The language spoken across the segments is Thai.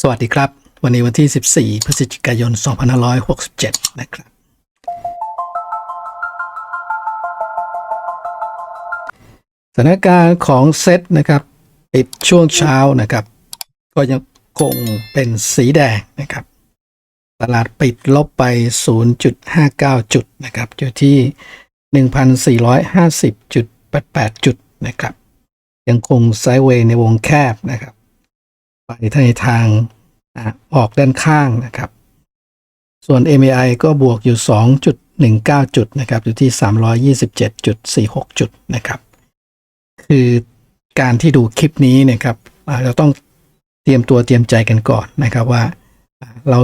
สวัสดีครับ วันนี้วันที่ 14 พฤศจิกายน 2567 นะครับ สถานการณ์ของเซตนะครับปิดช่วงเช้านะครับ ก็ยังคงเป็นสีแดงนะครับ ตลาดปิดลบไป 0.59 จุดนะครับอยู่ที่ 1,450.88 จุดนะครับ ยังคงไซด์เวย์ในวงแคบนะครับ ไปในทางอออกด้านข้างนะครับ ส่วน MAI ก็บวกอยู่ 2.19 จุดนะครับ อยู่ที่ 327.46 จุดนะครับ คือการที่ดูคลิปนี้นะครับเราต้องเตรียมตัวเตรียมใจกันก่อนนะครับว่าเรา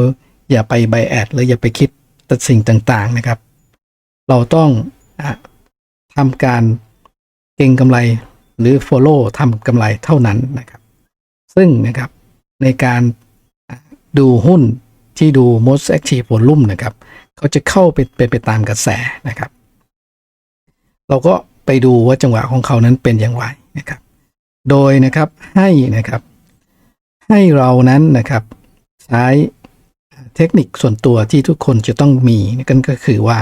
อย่าไปไบแอดหรืออย่าไปคิดตัดสิ่งต่างๆนะครับ เราต้องอทำการเก็งกำไรหรือ follow ทำกำไรเท่านั้นนะครับ ซึ่งนะครับในการดูหุ้นที่ดู most active volume นะครับเขาจะเข้าไปเป็นไปตามกระแสนะครับ เราก็ไปดูว่าจังหวะของเขานั้นเป็นอย่างไรนะครับ โดยนะครับให้นะครับ ให้เรานั้นนะครับใช้เทคนิคส่วนตัวที่ทุกคนจะต้องมีนั่นก็คือว่า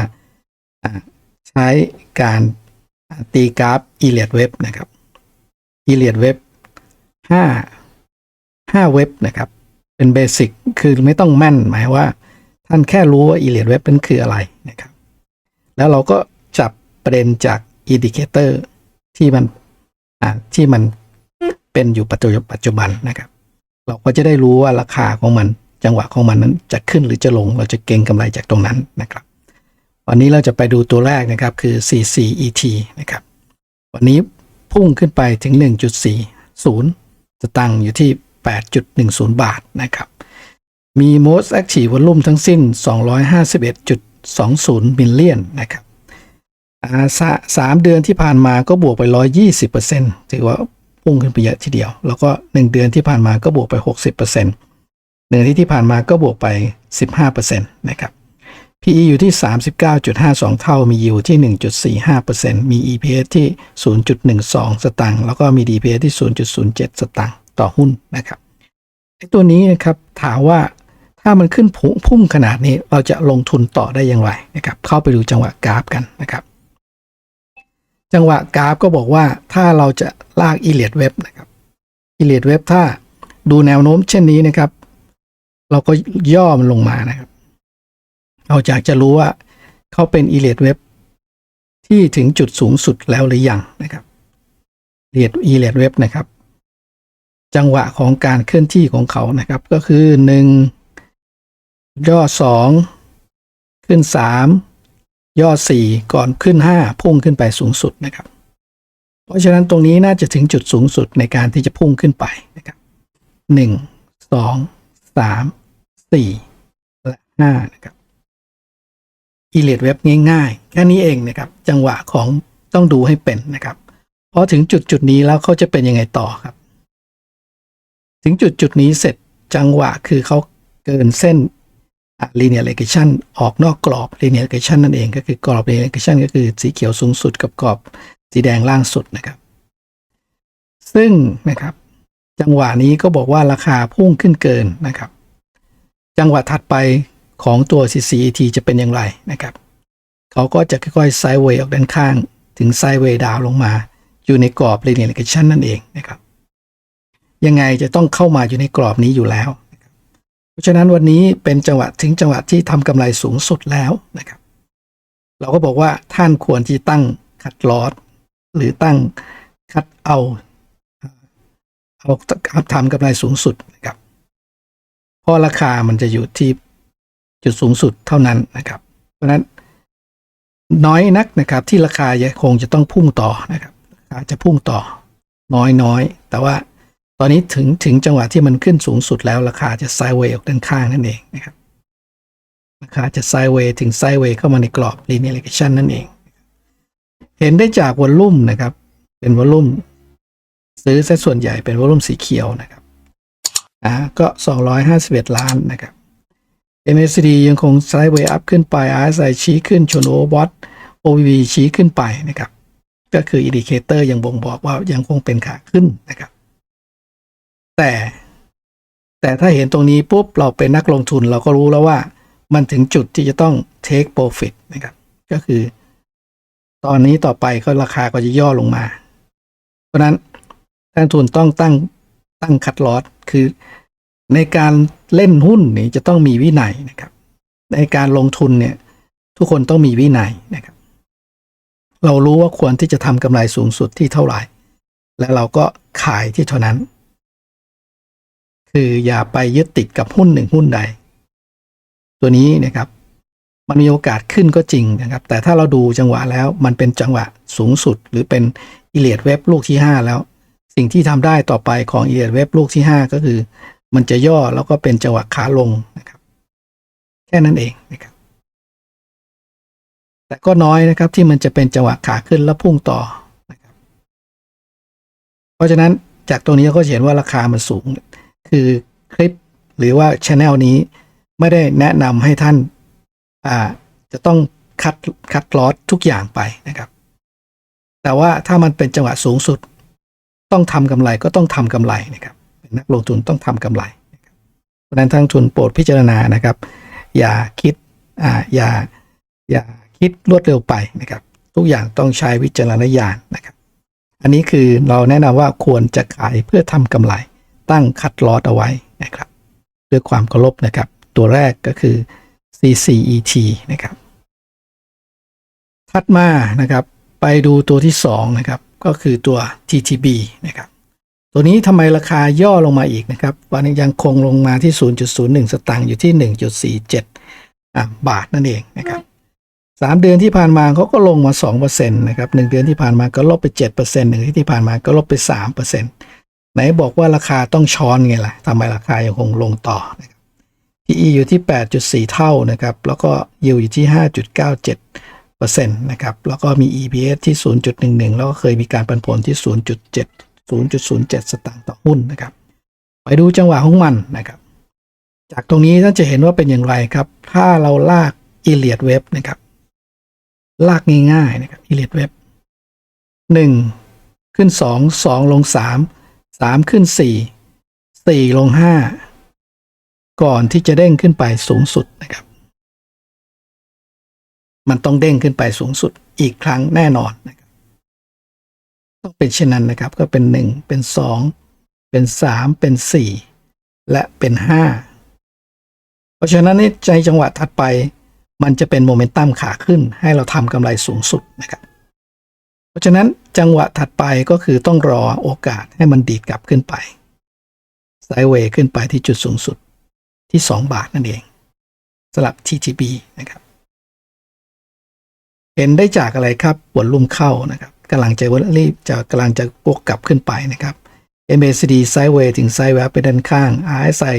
ใช้การตีกราฟ e l i o t Web นะครับ e l i o t Web 5 5 เว็บนะครับ เป็นเบสิกคือไม่ต้องแม่นหมายว่า ท่านแค่รู้ว่า e l i o t Web นั้นคืออะไรนะครับ แล้วเราก็จับประเด็นจากอินดิเคเตอร์ที่มันอ่าที่มันเป็นอยู่ปัจจุบันนะครับ เราก็จะได้รู้ว่าราคาของมันจังหวะของมันนั้นจะขึ้นหรือจะลงเราจะเก็งกำไรจากตรงนั้นนะครับ วันนี้เราจะไปดูตัวแรกนะครับคือ CCET นะครับ วันนี้พุ่งขึ้นไปถึง 1.40 สตังค์อยู่ที่ 8.10 บาทนะครับ มี most active volume ทั้งสิ้น 251.20 มิลเลียนนะครับอาสาสามเดือนที่ผ่านมาก็บวกไป 120%ถือว่าพุ่งขึ้นไปเยอะทีเดียว แล้วก็ 1 เดือนที่ผ่านมาก็บวกไป 60%เดือนที่ที่ผ่านมาก็บวกไป 15%นะครับ PE อยู่ที่ 39.52 เท่า มี yield ที่ 1.45%มี EPS ที่ 0.12 สตางค์ แล้วก็มี DPS ที่ 0.07 สตางค์ ต่อหุ้นนะครับไอ้ตัวนี้นะครับถามว่าถ้ามันขึ้นพุ่งพุ่งขนาดนี้เราจะลงทุนต่อได้อย่างไรนะครับ เข้าไปดูจังหวะกราฟกันนะครับ จังหวะกราฟก็บอกว่าถ้าเราจะลาก e l i o t Web นะครับ e l i o t Web ถ้าดูแนวโน้มเช่นนี้นะครับ เราก็ย่อมันลงมานะครับเราอยากจะรู้ว่าเขาเป็น e l i o t Web ที่ถึงจุดสูงสุดแล้วหรือยังนะครับ e l i o t e l i o t Web นะครับ จังหวะของการเคลื่อนที่ของเขานะครับ ก็คือหนึ่งย่อสองขึ้นสามย่อสี่ก่อนขึ้นห้าพุ่งขึ้นไปสูงสุดนะครับ เพราะฉะนั้นตรงนี้น่าจะถึงจุดสูงสุดในการที่จะพุ่งขึ้นไปนะครับหนึ่งสองสามสี่และห้านะครับอีเลดเว็บง่ายๆ แค่นี้เองนะครับ จังหวะของต้องดูให้เป็นนะครับ พอถึงจุดจุดนี้แล้วเขาจะเป็นยังไงต่อครับ ถึงจุดจุดนี้เสร็จจังหวะคือเขาเกินเส้น linear regression ออกนอกกรอบ linear regression นั่นเองก็คือกรอบ linear regression ก็คือสีเขียวสูงสุดกับกรอบสีแดงล่างสุดนะครับ ซึ่งนะครับ จังหวะนี้ก็บอกว่าราคาพุ่งขึ้นเกินนะครับ จังหวะถัดไปของตัว CCET จะเป็นอย่างไรนะครับ เขาก็จะค่อยๆไซด์เวย์ออกด้านข้าง ถึงไซด์เวย์ดาวลงมา อยู่ในกรอบ linear regression นั่นเองนะครับ ยังไงจะต้องเข้ามาอยู่ในกรอบนี้อยู่แล้ว เพราะฉะนั้นวันนี้เป็นจังหวะถึงจังหวะที่ทำกำไรสูงสุดแล้วนะครับ เราก็บอกว่าท่านควรที่ตั้งคัดลอสหรือตั้งคัดเอาเอาทำกำไรสูงสุดนะครับเพราะราคามันจะอยู่ที่จุดสูงสุดเท่านั้นนะครับ เพราะนั้นน้อยนักนะครับที่ราคายังคงจะต้องพุ่งต่อนะครับราคาจะพุ่งต่อน้อยน้อยแต่ว่า ตอนนี้ถึงถึงจังหวะที่มันขึ้นสูงสุดแล้วราคาจะไซด์เวย์ออกด้านข้างนั่นเองนะครับราคาจะไซด์เวย์ถึงไซด์เวย์เข้ามาในกรอบ linear regression นั่นเอง เห็นได้จากวอลลุ่มนะครับ เป็นวอลลุ่มซื้อซะส่วนใหญ่เป็นวอลลุ่มสีเขียวนะครับอ่าก็ 251 ล้านนะครับ MACD ยังคงไซด์เวย์อัพขึ้นไป RSI ชี้ขึ้นชนโอวอต OVV ชี้ขึ้นไปนะครับ ก็คืออินดิเคเตอร์ยังบ่งบอกว่ายังคงเป็นขาขึ้นนะครับ แต่ แต่ถ้าเห็นตรงนี้ปุ๊บเราเป็นนักลงทุนเราก็รู้แล้วว่า มันถึงจุดที่จะต้อง take profit นะครับ ก็คือ ตอนนี้ต่อไปก็ราคาก็จะย่อลงมา เพราะฉะนั้นนักลงทุนต้องตั้งตั้งคัดลอสคือในการเล่นหุ้นนี่จะต้องมีวินัยนะครับ ในการลงทุนเนี่ย ทุกคนต้องมีวินัยนะครับ เรารู้ว่าควรที่จะทำกำไรสูงสุดที่เท่าไหร่ และเราก็ขายที่เท่านั้น คืออย่าไปยึดติดกับหุ้นหนึ่งหุ้นใด ตัวนี้นะครับ มันมีโอกาสขึ้นก็จริงนะครับ แต่ถ้าเราดูจังหวะแล้วมันเป็นจังหวะสูงสุด หรือเป็นอิเลียดเว็บลูกที่ 5 แล้ว สิ่งที่ทำได้ต่อไปของอิเลียดเว็บลูกที่ 5 ก็คือ มันจะย่อแล้วก็เป็นจังหวะขาลงนะครับ แค่นั้นเองนะครับ แต่ก็น้อยนะครับที่มันจะเป็นจังหวะขาขึ้นแล้วพุ่งต่อนะครับ เพราะฉะนั้นจากตรงนี้เราก็เห็นว่าราคามันสูง คือคลิปหรือว่าช anel นี้ไม่ได้แนะนำให้ท่านอ่าจะต้องคัดคัดลอสทุกอย่างไปนะครับ แต่ว่าถ้ามันเป็นจังหวะสูงสุด ต้องทำกำไรก็ต้องทำกำไรนะครับเป็นนักลงทุนต้องทำกำไรนะครับเพราะนั้นทางทุนโปรดพิจารณานะครับ อย่าคิดอ่าอย่าอย่าคิดรวดเร็วไปนะครับ ทุกอย่างต้องใช้วิจารณญาณนะครับ อันนี้คือเราแนะนำว่าควรจะขายเพื่อทำกำไร ตั้งคัดลอสเอาไว้นะครับ ด้วยความเคารพนะครับ ตัวแรกก็คือ CCET นะครับ ถัดมานะครับ ไปดูตัวที่2นะครับก็คือตัว TTB นะครับ ตัวนี้ทำไมราคาย่อลงมาอีกนะครับวันนี้ยังคงลงมาที่ 0.01 สตางค์อยู่ที่ 1.47 บาทนั่นเองนะครับสามเดือนที่ผ่านมาเขาก็ลงมา2%นะครับหนึ่งเดือนที่ผ่านมาก็ลบไป 7%หนึ่งที่ผ่านมาก็ลบไป 3% ไหนบอกว่าราคาต้องช้อนไงล่ะทำไมราคายังคงลงต่อนะครับ PE อยู่ที่ 8.4 เท่านะครับ แล้วก็ yield อยู่ที่ 5.97%นะครับ แล้วก็มี EPS ที่ 0.11 แล้วก็เคยมีการปันผลที่ 0.7 0.07 สตางค์ต่อหุ้นนะครับ ไปดูจังหวะของมันนะครับ จากตรงนี้ท่านจะเห็นว่าเป็นอย่างไรครับ ถ้าเราลาก e l i o t Web นะครับ ลากง่ายๆนะครับ e l i o t Web 1 ขึ้น 2 2 ลง 3 3ขึ้น4 4ลง5ก่อนที่จะเด้งขึ้นไปสูงสุดนะครับ มันต้องเด้งขึ้นไปสูงสุดอีกครั้งแน่นอนนะครับต้องเป็นเช่นนั้นนะครับ ก็เป็น1เป็น2เป็น3เป็น4และเป็น5เพราะฉะนั้นในใจจังหวะถัดไป มันจะเป็นโมเมนตัมขาขึ้น ให้เราทำกำไรสูงสุดนะครับ เพราะฉะนั้นจังหวะถัดไปก็คือต้องรอโอกาสให้มันดีดกลับขึ้นไปไซเวย์ขึ้นไปที่จุดสูงสุดที่ 2 บาทนั่นเองสำหรับ TTB นะครับเห็นได้จากอะไรครับปวดลุ่มเข้านะครับกำลังจะรีบจะกำลังจะบวกกลับขึ้นไปนะครับ MACD ไซด์เวย์ถึงไซด์แวบไปด้านข้าง RSI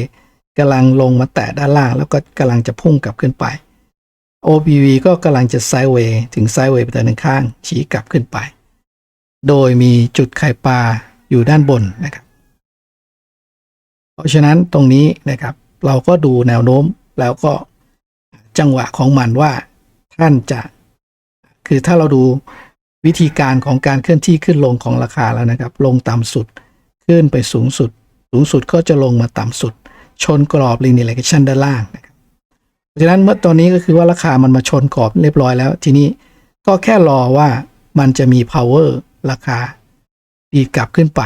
กำลังลงมาแตะด้านล่าง แล้วก็กำลังจะพุ่งกลับขึ้นไป OBV ก็กำลังจะไซด์เวย์ถึงไซด์เวย์ไปด้านข้าง ชี้กลับขึ้นไป โดยมีจุดไข่ปลาอยู่ด้านบนนะครับ เพราะฉะนั้นตรงนี้นะครับ เราก็ดูแนวโน้มแล้วก็จังหวะของมันว่าท่านจะ คือถ้าเราดูวิธีการของการเคลื่อนที่ขึ้นลงของราคาแล้วนะครับ ลงต่ำสุดขึ้นไปสูงสุด สูงสุดก็จะลงมาต่ำสุด ชนกรอบ linear regression ด้านล่างนะครับ ฉะนั้นเมื่อตอนนี้ก็คือว่าราคามันมาชนกรอบเรียบร้อยแล้ว ทีนี้ก็แค่รอว่ามันจะมี power ราคาดีกลับขึ้นไป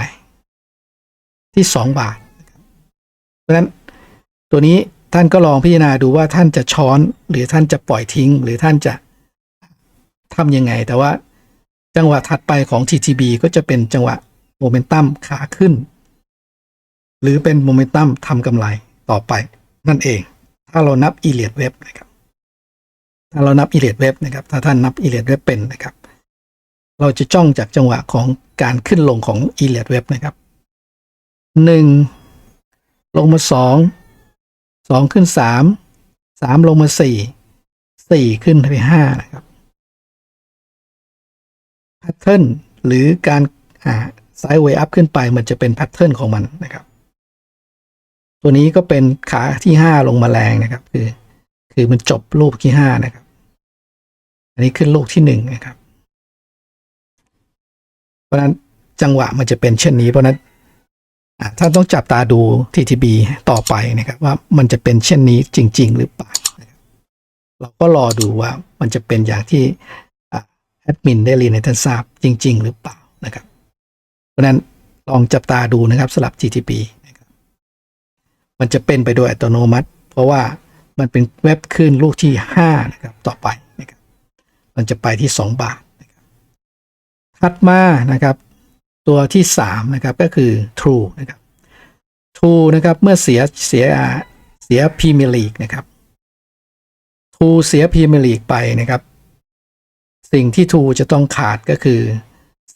ที่ 2 บาทนะครับเพราะฉะนั้นตัวนี้ท่านก็ลองพิจารณาดูว่าท่านจะช้อนหรือท่านจะปล่อยทิ้ง หรือท่านจะทำยังไง แต่ว่าจังหวะถัดไปของ TTB ก็จะเป็นจังหวะโมเมนตัมขาขึ้น หรือเป็นโมเมนตัมทำกำไรต่อไปนั่นเอง ถ้าเรานับ e l i o t Web นะครับ ถ้าเรานับ e l i o t Web นะครับ ถ้าท่านนับ e l i o t Web เป็นนะครับ เราจะจ้องจากจังหวะของการขึ้นลงของ e l i o t Web นะครับหนึ่งลงมาสองสองขึ้นสามสามลงมาสี่สี่ขึ้นไปห้านะครับแพทเทิร์นหรือการอ่าไซด์เวย์อัพขึ้นไปมันจะเป็นแพทเทิร์นของมันนะครับ ตัวนี้ก็เป็นขาที่ห้าลงมาแรงนะครับ คือ คือมันจบลูกที่ห้านะครับ อันนี้ขึ้นลูกที่หนึ่งนะครับ เพราะนั้นจังหวะมันจะเป็นเช่นนี้ เพราะนั้นท่านต้องจับตาดู TTB ต่อไปนะครับ ว่ามันจะเป็นเช่นนี้จริง ๆ หรือเปล่าเราก็รอดูว่ามันจะเป็นอย่างที่แอดมินได้เรียนให้ท่านทราบจริง ๆ หรือเปล่านะครับ เพราะนั้นลองจับตาดูนะครับสำหรับ TTB น มันจะเป็นไปโดยอัตโนมัติ เพราะว่ามันเป็นเว็บขึ้นลูกที่5นะครับต่อไปนะครับมันจะไปที่ 2 บาทนะครับถัดมานะครับตัวที่3นะครับก็คือ True นะครับ True นะครับเมื่อเสียเสียเสียพรีเมียร์ลีกนะครับ True เสียพรีเมียร์ลีกไปนะครับ สิ่งที่ True จะต้องขาดก็คือ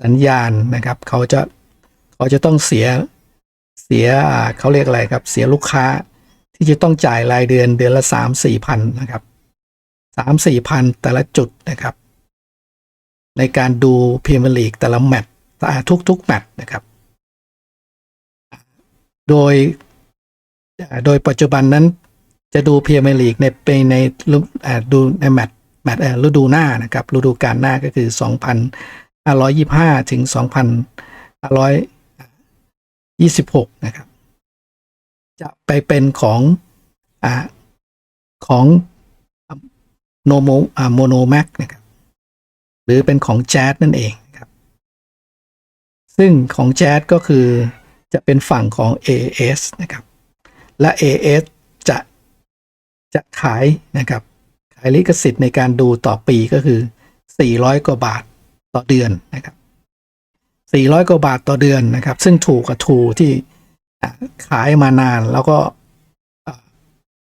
สัญญาณนะครับ เขาจะเขาจะต้องเสีย เสียเขาเรียกอะไรครับ เสียลูกค้าที่จะต้องจ่ายรายเดือนเดือนละสามสี่พันนะครับสามสี่พันแต่ละจุดนะครับ ในการดูพรีเมียร์ลีกแต่ละแมตช์ทุกทุกแมตช์นะครับ โดยโดยปัจจุบันนั้นจะดูพรีเมียร์ลีกในในในฤอ่าดูในแมตช์แมตช์ฤดูหน้านะครับฤดูกาลหน้าก็คือ 2,525 ถึง 26 นะครับ จะไปเป็นของอ่าของโนโมอ่าโมโนแม็กนะครับ หรือเป็นของแจ๊สนั่นเองนะครับ ซึ่งของแจ๊สก็คือจะเป็นฝั่งของ AS นะครับ และ AS จะจะขายนะครับ ขายลิขสิทธิ์ในการดูต่อปีก็คือ 400 กว่าบาทต่อเดือนนะครับ 400 กว่าบาทต่อเดือนนะครับ ซึ่งถูกกับทูที่ขายมานานแล้วก็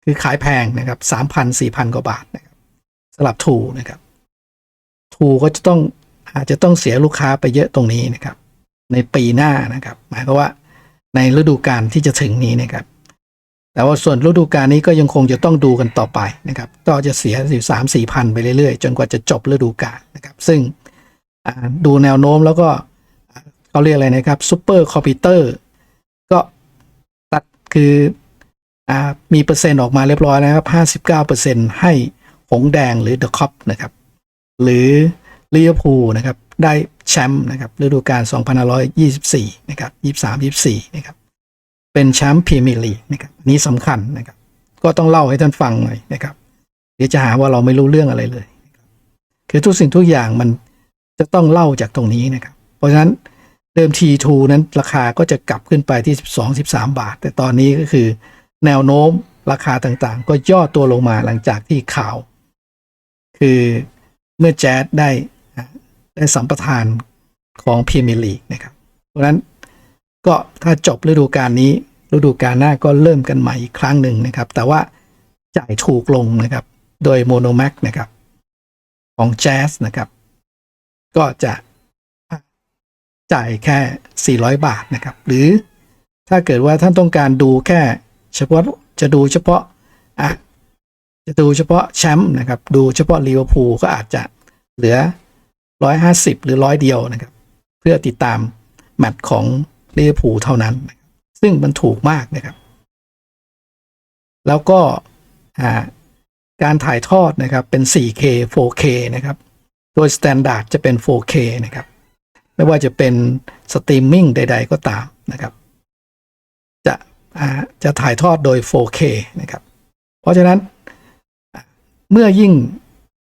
คือขายแพงนะครับ3,000 4,000 กว่าบาทนะครับสำหรับทูนะครับ ทูก็จะต้องอาจจะต้องเสียลูกค้าไปเยอะตรงนี้นะครับ ในปีหน้านะครับ หมายความว่าในฤดูกาลที่จะถึงนี้นะครับ แต่ว่าส่วนฤดูกาลนี้ก็ยังคงจะต้องดูกันต่อไปนะครับ ก็จะเสียอยู่สามสี่พันไปเรื่อยๆ จนกว่าจะจบฤดูกาลนะครับ ซึ่งดูแนวโน้มแล้วก็ เขาเรียกอะไรนะครับซูเปอร์คอมพิวเตอร์ก็ตัดคืออมีเปอร์เซ็นต์ออกมาเรียบร้อยนะครับห้าสิบเก้าเปอร์เซนต์ให้หงแดงหรือเดอะคอปนะครับหรือลิเวอร์พูลนะครับได้แชมป์นะครับฤดูกาล2524 นะครับ 23-24 นะครับ เป็นแชมป์พรีเมียร์ลีกนะครับนี้สำคัญนะครับ ก็ต้องเล่าให้ท่านฟังหน่อยนะครับ เดี๋ยวจะหาว่าเราไม่รู้เรื่องอะไรเลย คือทุกสิ่งทุกอย่างมันจะต้องเล่าจากตรงนี้นะครับ เพราะฉะนั้น เดิมทีทูนั้นราคาก็จะกลับขึ้นไปที่ 12-13 บาท แต่ตอนนี้ก็คือ แนวโน้มราคาต่างๆ ก็ย่อตัวลงมาหลังจากที่ข่าว คือเมื่อแจ๊ดได้ได้สัมปทานของพรีเมียร์ลีกนะครับ เพราะฉะนั้นก็ถ้าจบฤดูกาลนี้ฤดูกาลหน้าก็เริ่มกันใหม่อีกครั้งหนึ่งนะครับ แต่ว่าจ่ายถูกลงนะครับ โดยโมโนแม็กนะครับ ของแจ๊สนะครับ ก็จะ จ่ายแค่ 400 บาทนะครับ หรือถ้าเกิดว่าท่านต้องการดูแค่ เฉพาะจะดูเฉพาะอะจะดูเฉพาะแชมป์นะครับ ดูเฉพาะลิเวอร์พูลก็อาจจะเหลือ 150 หรือร้อยเดียวนะครับ เพื่อติดตามแมตช์ของลิเวอร์พูลเท่านั้น ซึ่งมันถูกมากนะครับ แล้วก็การถ่ายทอดนะครับเป็น 4K 4K นะครับ โดยสแตนดาร์ดจะเป็น 4K นะครับ ไม่ว่าจะเป็นสตรีมมิ่งใด ๆ ก็ตามนะครับ จะจะถ่ายทอดโดย 4K นะครับ เพราะฉะนั้นเมื่อยิ่ง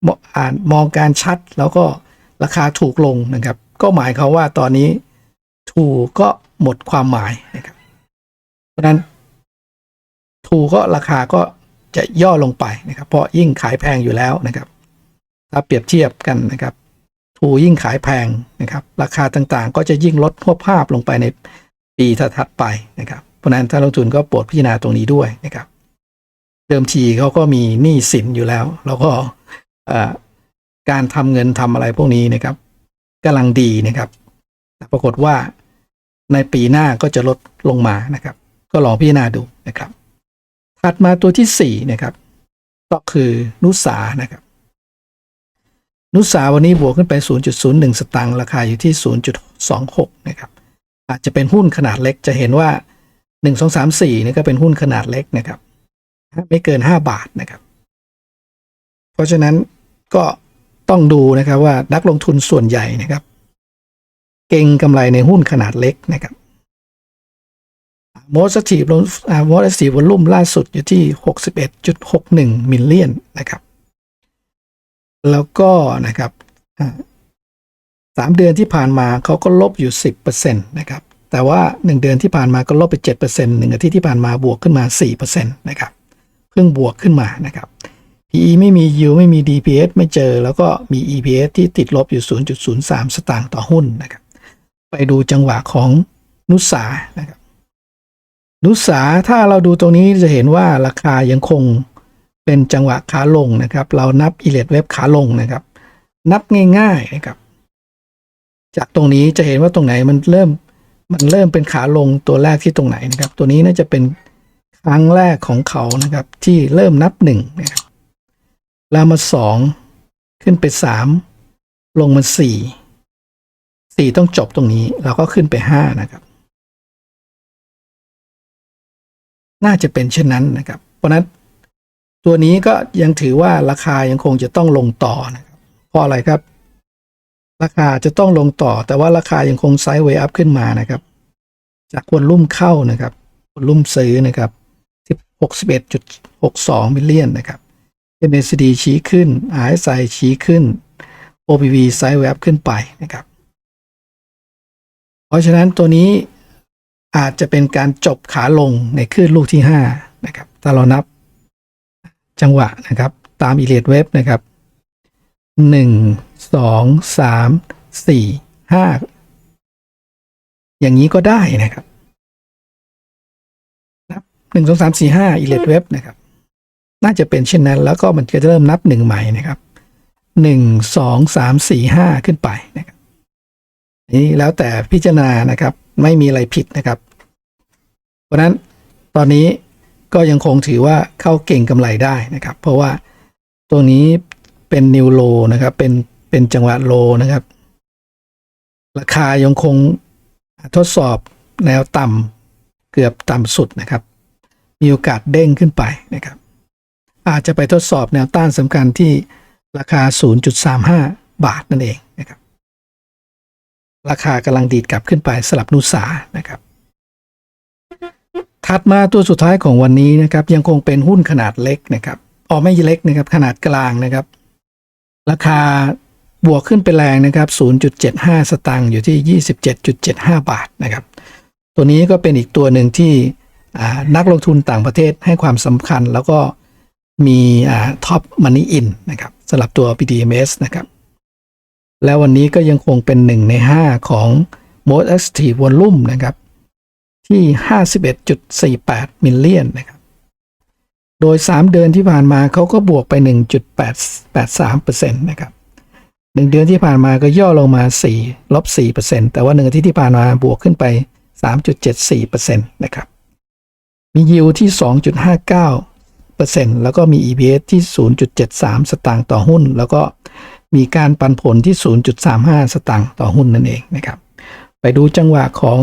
มอ่านมองการชัดแล้วก็ราคาถูกลงนะครับ ก็หมายความว่าตอนนี้ถูกก็หมดความหมายนะครับ เพราะฉะนั้นถูกก็ราคาก็จะย่อลงไปนะครับ เพราะยิ่งขายแพงอยู่แล้วนะครับ ถ้าเปรียบเทียบกันนะครับ ถูยิ่งขายแพงนะครับ ราคาต่างๆ ก็จะยิ่งลดพวภาพลงไปในปีถัดไปนะครับเพราะนั้นถ้าลงทุนก็โปรดพิจารณาตรงนี้ด้วยนะครับ เดิมทีเขาก็มีหนี้สินอยู่แล้ว แล้วก็การทำเงินทำอะไรพวกนี้นะครับกำลังดีนะครับ แต่ปรากฏว่าในปีหน้าก็จะลดลงมานะครับ ก็ลองพิจารณาดูนะครับ ถัดมาตัวที่สี่นะครับ ก็คือนุสานะครับ นุสาวันนี้บวกขึ้นไป 0.01 สตางค์ราคาอยู่ที่ 0.26 นะครับ อาจจะเป็นหุ้นขนาดเล็กจะเห็นว่า 1 2 3 4นี่ก็เป็นหุ้นขนาดเล็กนะครับ ไม่เกิน 5 บาทนะครับ เพราะฉะนั้นก็ต้องดูนะครับว่านักลงทุนส่วนใหญ่นะครับ เก่งกำไรในหุ้นขนาดเล็กนะครับโมสทีฟลงโมสทีฟวอลลุ่มล่าสุดอยู่ที่ 61.61มิลเลียนนะครับ แล้วก็นะครับสามเดือนที่ผ่านมาเขาก็ลบอยู่ 10%นะครับ แต่ว่า 1 เดือนที่ผ่านมาก็ลบไป7%หนึ่งอาทิตย์ที่ผ่านมาบวกขึ้นมา 4%นะครับเพิ่งบวกขึ้นมานะครับ PE ไม่มี yield ไม่มี DPS ไม่เจอ แล้วก็มี EPS ที่ติดลบอยู่ 0.03 สตางค์ต่อหุ้นนะครับ ไปดูจังหวะของนุสานะครับ นุสาถ้าเราดูตรงนี้จะเห็นว่าราคายังคง เป็นจังหวะขาลงนะครับ เรานับอิเลดเว็บขาลงนะครับ นับง่ายๆนะครับ จากตรงนี้จะเห็นว่าตรงไหนมันเริ่มมันเริ่มเป็นขาลงตัวแรกที่ตรงไหนนะครับ ตัวนี้น่าจะเป็นครั้งแรกของเขานะครับ ที่เริ่มนับหนึ่งนะครับแล้วมาสองขึ้นไปสามลงมาสี่สี่ต้องจบตรงนี้เราก็ขึ้นไปห้านะครับ น่าจะเป็นเช่นนั้นนะครับ เพราะฉะนั้น ตัวนี้ก็ยังถือว่าราคายังคงจะต้องลงต่อนะครับเพราะอะไรครับ ราคาจะต้องลงต่อ แต่ว่าราคายังคงไซด์เวย์อัพขึ้นมานะครับ จากวอลลุ่มเข้านะครับวอลลุ่มซื้อนะครับ61.62มิลเลียนนะครับ MACD ชี้ขึ้น RSI ชี้ขึ้น OPV ไซด์เวย์อัพขึ้นไปนะครับ เพราะฉะนั้นตัวนี้อาจจะเป็นการจบขาลงในคลื่นลูกที่ 5 นะครับ ถ้าเรานับ จังหวะนะครับตามอิเลดเว็บนะครับ 1 2 3 4 5 อย่างนี้ก็ได้นะครับนับ1 2 3 4 5อิเลดเว็บนะครับ น่าจะเป็นเช่นนั้น แล้วก็มันจะเริ่มนับหนึ่งใหม่นะครับ1 2 3 4 5ขึ้นไปนะครับนี่แล้วแต่พิจารณานะครับ ไม่มีอะไรผิดนะครับ เพราะนั้นตอนนี้ ก็ยังคงถือว่าเข้าเก่งกำไรได้นะครับ เพราะว่าตัวนี้เป็นนิวโลนะครับเป็นเป็นจังหวะโลนะครับ ราคายังคงทดสอบแนวต่ำเกือบต่ำสุดนะครับ มีโอกาสเด้งขึ้นไปนะครับ อาจจะไปทดสอบแนวต้านสำคัญที่ราคา 0.35 บาทนั่นเองนะครับ ราคากำลังดีดกลับขึ้นไปสลับนุสานะครับ ถัดมาตัวสุดท้ายของวันนี้นะครับยังคงเป็นหุ้นขนาดเล็กนะครับอ๋อไม่เล็กนะครับขนาดกลางนะครับ ราคาบวกขึ้นไปแรงนะครับ 0.75 สตางค์อยู่ที่ 27.75 บาทนะครับ ตัวนี้ก็เป็นอีกตัวหนึ่งที่นักลงทุนต่างประเทศให้ความสำคัญแล้วก็มีท็อปมันนี่อินนะครับสำหรับตัว PDMS นะครับ แล้ววันนี้ก็ยังคงเป็นหนึ่งใน 5 ของ most active volume นะครับ ที่ 51.48 มิลเลียนนะครับ โดย 3 เดือนที่ผ่านมาเขาก็บวกไป1.83%นะครับหนึ่งเดือนที่ผ่านมาก็ย่อลงมา4ลบ4%แต่ว่าหนึ่งอาทิตย์ที่ผ่านมาบวกขึ้นไป 3.74%นะครับ มียิวที่ 2.59%แล้วก็มี EPS ที่ 0.73 สตางค์ต่อหุ้น แล้วก็มีการปันผลที่ 0.35 สตางค์ต่อหุ้นนั่นเองนะครับ ไปดูจังหวะของ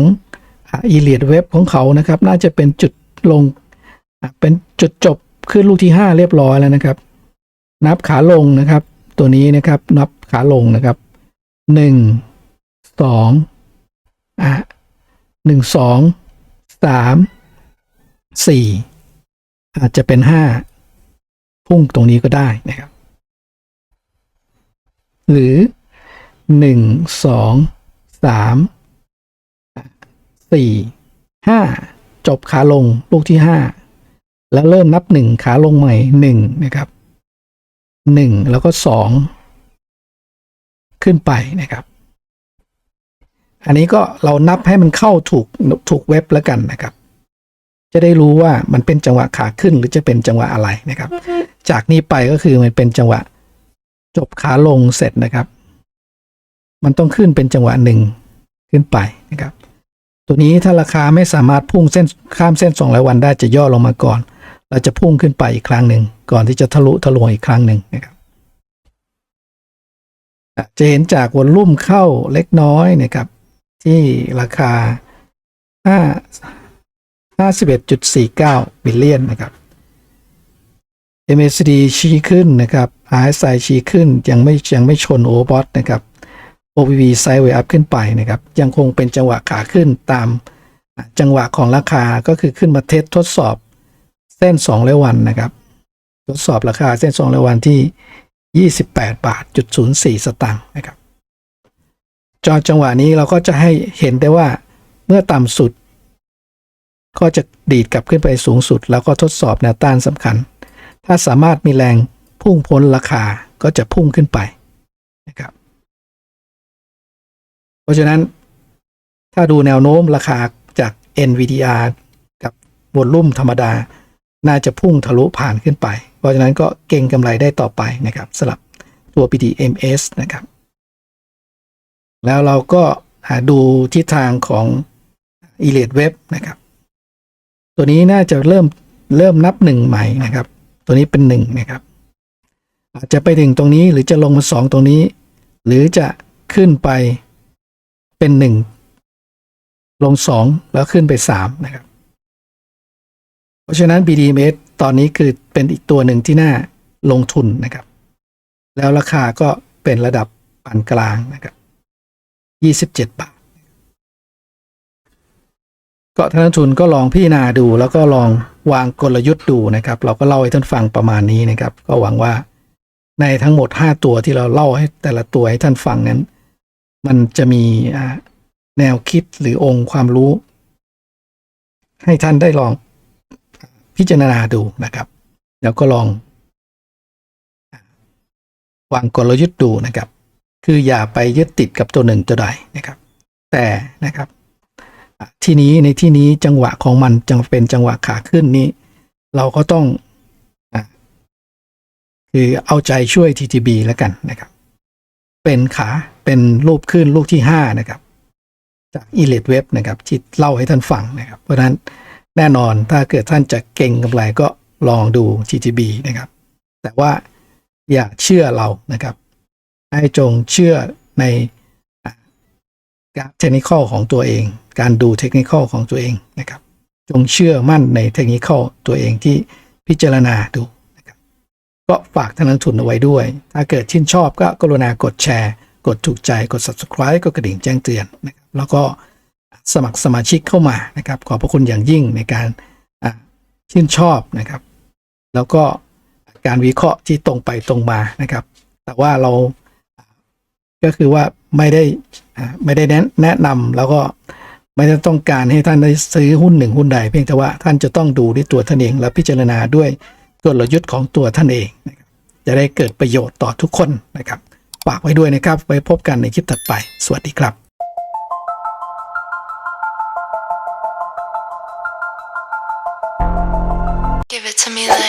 อีเลียดเว็บของเขานะครับ น่าจะเป็นจุดลงเป็นจุดจบขึ้นลูกที่ 5 เรียบร้อยแล้วนะครับ นับขาลงนะครับ ตัวนี้นะครับนับขาลงนะครับ 1 2อะ1 2 3 4 อาจจะเป็น 5 พุ่งตรงนี้ก็ได้นะครับ หรือ 1 2 3 สี่ห้าจบขาลงลูกที่ห้าแล้วเริ่มนับหนึ่งขาลงใหม่หนึ่งนะครับหนึ่งแล้วก็สองขึ้นไปนะครับ อันนี้ก็เรานับให้มันเข้าถูกถูกเว็บแล้วกันนะครับ จะได้รู้ว่ามันเป็นจังหวะขาขึ้นหรือจะเป็นจังหวะอะไรนะครับ จากนี้ไปก็คือมันเป็นจังหวะจบขาลงเสร็จนะครับ มันต้องขึ้นเป็นจังหวะหนึ่งขึ้นไปนะครับ ตัวนี้ถ้าราคาไม่สามารถพุ่งเส้นข้ามเส้น 200 วันได้จะย่อลงมาก่อน เราจะพุ่งขึ้นไปอีกครั้งหนึ่งก่อนที่จะทะลุทะลวงอีกครั้งหนึ่งนะครับจะเห็นจากวอลลุ่มเข้าเล็กน้อยนะครับ ที่ราคา 5 51.49 บิลเลียนนะครับ MACD ชี้ขึ้นนะครับ RSI ชี้ขึ้นยังไม่ยังไม่ชนโอบอทนะครับ OPV ไซด์เวย์อัพขึ้นไปนะครับ ยังคงเป็นจังหวะขาขึ้นตามจังหวะของราคาก็คือขึ้นมาเทสทดสอบเส้น2ร้อยวันนะครับ ทดสอบราคาเส้น2ร้อยวันที่ 28 บาทจุด04 สตางค์นะครับ จอจังหวะนี้เราก็จะให้เห็นได้ว่าเมื่อต่ำสุด ก็จะดีดกลับขึ้นไปสูงสุด แล้วก็ทดสอบแนวต้านสำคัญ ถ้าสามารถมีแรงพุ่งพ้นราคาก็จะพุ่งขึ้นไปนะครับ ราะฉะนั้นถ้าดูแนวโน้มราคาจาก NVDR กับวอลลุ่มธรรมดา น่าจะพุ่งทะลุผ่านขึ้นไป เพราะฉะนั้นก็เก่งกำไรได้ต่อไปนะครับสลับตัว PDMS นะครับ แล้วเราก็หาดูทิศทางของ e l i t Web นะครับ ตัวนี้น่าจะเริ่มเริ่มนับหนึ่งใหม่นะครับ ตัวนี้เป็นหนึ่งนะครับอาจจะไปถึงตรงนี้หรือจะลงมาสองตรงนี้ หรือจะขึ้นไป เป็นหนึ่งลงสองแล้วขึ้นไปสามนะครับ เพราะฉะนั้น BDMs ตอนนี้คือเป็นอีกตัวหนึ่งที่น่าลงทุนนะครับ แล้วราคาก็เป็นระดับปานกลางนะครับ27บาท ก็ท่านนักทุนก็ลองพิจารณาดูแล้วก็ลองวางกลยุทธ์ดูนะครับ เราก็เล่าให้ท่านฟังประมาณนี้นะครับ ก็หวังว่าในทั้งหมด 5 ตัวที่เราเล่าให้แต่ละตัวให้ท่านฟังนั้น มันจะมีแนวคิดหรือองค์ความรู้ ให้ท่านได้ลองพิจารณาดูนะครับ แล้วก็ลองวางกลยุทธ์ดูนะครับ คืออย่าไปยึดติดกับตัวหนึ่งตัวใดนะครับ แต่นะครับ ที่นี้ในที่นี้จังหวะของมันจังเป็นจังหวะขาขึ้นนี้ เราก็ต้องคือเอาใจช่วย TTB แล้วกันนะครับ เป็นขา เป็นรูปขึ้นลูกที่ห้านะครับจาก e l i t Web นะครับที่เล่าให้ท่านฟังนะครับ เพราะฉะนั้นแน่นอนถ้าเกิดท่านจะเก่งกำไรก็ลองดู TTB นะครับ แต่ว่าอย่าเชื่อเรานะครับ ให้จงเชื่อในการเทคนิคของตัวเอง การดูเทคนิคของตัวเองนะครับ จงเชื่อมั่นในเทคนิคตัวเองที่พิจารณาดูนะครับ ก็ฝากท่านนักทุนเอาไว้ด้วย ถ้าเกิดชื่นชอบก็กรุณากดแชร์ กดถูกใจกด subscribe กดกระดิ่งแจ้งเตือนนะครับแล้วก็สมัครสมาชิกเข้ามานะครับ ขอบพระคุณอย่างยิ่งในการชื่นชอบนะครับ แล้วก็การวิเคราะห์ที่ตรงไปตรงมานะครับ แต่ว่าเราก็คือว่าไม่ได้ไม่ได้แนะแนะนำแล้วก็ไม่ได้ต้องการให้ท่านได้ซื้อหุ้นหนึ่งหุ้นใด เพียงแต่ว่าท่านจะต้องดูด้วยตัวท่านเองและพิจารณาด้วยกลยุทธ์ของตัวท่านเองจะได้เกิดประโยชน์ต่อทุกคนนะครับ ฝากไว้ด้วยนะครับ ไว้พบกันในคลิปถัดไป สวัสดีครับ Give it to me like